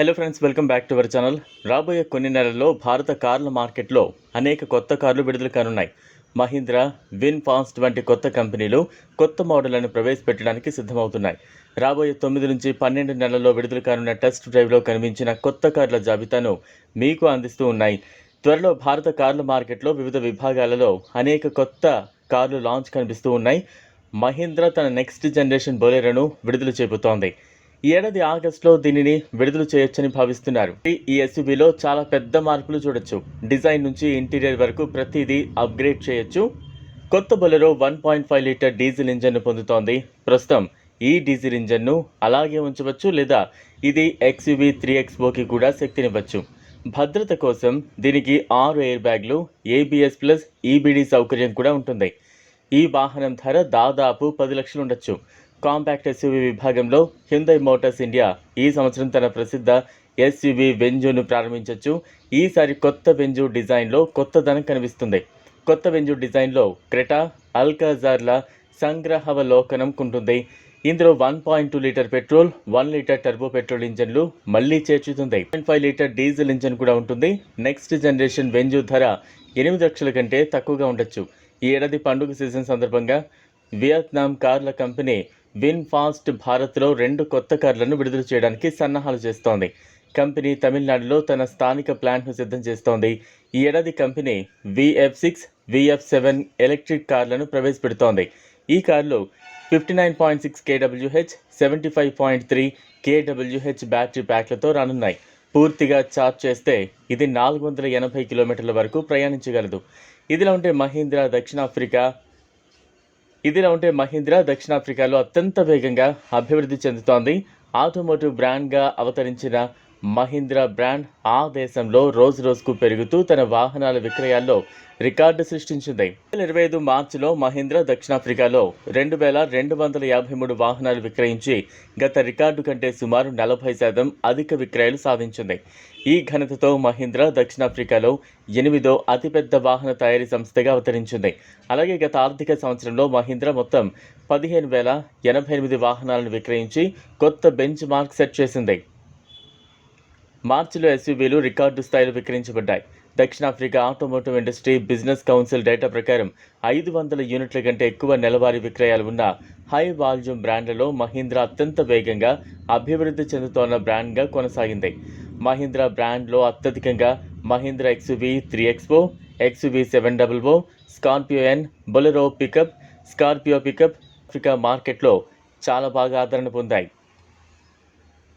Hello friends welcome back to our channel రాబోయే కొన్ని నెలల్లో భారత కార్ల మార్కెట్లో అనేక కొత్త కార్లు విడుదల కానున్నాయి. మహీంద్రా విన్ ఫాస్ట్ వంటి కొత్త కంపెనీలు కొత్త మోడళ్ళను ప్రవేశపెట్టడానికి సిద్ధమవుతున్నాయి. రాబోయే తొమ్మిది నుంచి పన్నెండు నెలల్లో విడుదల కానున్న టెస్ట్ డ్రైవ్లో కనిపించిన కొత్త కార్ల జాబితాను మీకు అందిస్తూ ఉన్నాయి. త్వరలో భారత కార్ల మార్కెట్లో వివిధ విభాగాలలో అనేక కొత్త కార్లు లాంచ్ కనిపిస్తూ ఉన్నాయి. మహీంద్రా తన నెక్స్ట్ జనరేషన్ బొలెరోను విడుదల చేపుతోంది ఈ ఏడాది ఆగస్టులో దీనిని విడుదల చేయొచ్చని భావిస్తున్నారు. ఈ- ఎస్యూబీలో చాలా పెద్ద మార్పులు చూడొచ్చు. డిజైన్ నుంచి ఇంటీరియర్ వరకు ప్రతిదీ అప్గ్రేడ్ చేయొచ్చు. కొత్త Bolero one point five litre diesel ఇంజన్ను పొందుతోంది. ప్రస్తుతం ఈ డీజిల్ ఇంజన్ను అలాగే ఉంచవచ్చు లేదా ఇది ఎక్స్యూవీ త్రీ ఎక్స్బోకి కూడా శక్తినివ్వచ్చు. భద్రత కోసం దీనికి ఆరు ఎయిర్ బ్యాగ్లు ఏబిఎస్ ప్లస్ ఈబీడీ సౌకర్యం కూడా ఉంటుంది. ఈ వాహనం ధర దాదాపు పది లక్షలు ఉండొచ్చు. కాంపాక్ట్ ఎస్యూవీ విభాగంలో హ్యుందై మోటార్స్ ఇండియా ఈ సంవత్సరం తన ప్రసిద్ధ ఎస్యూవీ వెంజును ప్రారంభించవచ్చు ఈసారి కొత్త వెంజు డిజైన్లో కొత్తదనం కనిపిస్తుంది. కొత్త వెంజు డిజైన్లో క్రెటా అల్కాజార్ల సంగ్రహవలోకనం ఉంటుంది ఇందులో one point two litre petrol one litre turbo petrol ఇంజన్లు మళ్ళీ చేర్చుతుంది. Point five litre diesel engine కూడా ఉంటుంది. నెక్స్ట్ జనరేషన్ వెంజు ధర ఎనిమిది లక్షల కంటే తక్కువగా ఉండొచ్చు. ఈ ఏడాది పండుగ సీజన్ సందర్భంగా వియత్నాం కార్ల కంపెనీ విన్ ఫాస్ట్ భారత్లో రెండు కొత్త కార్లను విడుదల చేయడానికి సన్నాహాలు చేస్తోంది. కంపెనీ తమిళనాడులో తన స్థానిక ప్లాంట్ను సిద్ధం చేస్తోంది. ఈ ఏడాది company VF six VF seven electric కార్లను ప్రవేశపెడుతోంది. ఈ కార్లు fifty nine point six కేడబ్ల్యూహెచ్ seventy five point three కేడబ్ల్యూహెచ్ battery ప్యాక్లతో రానున్నాయి. పూర్తిగా ఛార్జ్ చేస్తే ఇది నాలుగు వందల ఎనభై కిలోమీటర్ల వరకు ప్రయాణించగలదు. ఇదిలా ఉంటే మహీంద్రా దక్షిణాఫ్రికా ఇదిలా ఉంటే మహీంద్రా దక్షిణాఫ్రికాలో అత్యంత వేగంగా అభివృద్ధి చెందుతోంది. ఆటోమోటివ్ బ్రాండ్గా అవతరించిన మహీంద్రా బ్రాండ్ ఆ దేశంలో రోజు రోజుకు పెరుగుతూ తన వాహనాల విక్రయాల్లో రికార్డు సృష్టించింది. రెండు ఇరవై ఐదు మార్చిలో మహీంద్రా దక్షిణాఫ్రికాలో రెండు వేల రెండు వందల యాభై మూడు వాహనాలు విక్రయించి గత రికార్డు కంటే సుమారు నలభై శాతం అధిక విక్రయాలు సాధించింది. ఈ ఘనతతో మహీంద్రా దక్షిణాఫ్రికాలో ఎనిమిదో అతిపెద్ద వాహన తయారీ సంస్థగా అవతరించింది. అలాగే గత ఆర్థిక సంవత్సరంలో మహీంద్రా మొత్తం పదిహేను వేల ఎనభై ఎనిమిది వాహనాలను విక్రయించి కొత్త బెంచ్ మార్క్ సెట్ చేసింది. మార్చిలో ఎస్యూవీలు రికార్డు స్థాయిలో విక్రయించబడ్డాయి. దక్షిణాఫ్రికా automotive industry business council data ప్రకారం ఐదు వందల యూనిట్ల కంటే ఎక్కువ నెలవారీ విక్రయాలు ఉన్న హై వాల్యూమ్ బ్రాండ్లలో మహీంద్రా అత్యంత వేగంగా అభివృద్ధి చెందుతోన్న బ్రాండ్గా కొనసాగింది. మహీంద్రా బ్రాండ్లో అత్యధికంగా Mahindra XUV three XO XUV seven double O Scorpio N Bolero pickup Scorpio pickup Africa మార్కెట్లో చాలా బాగా ఆదరణ పొందాయి.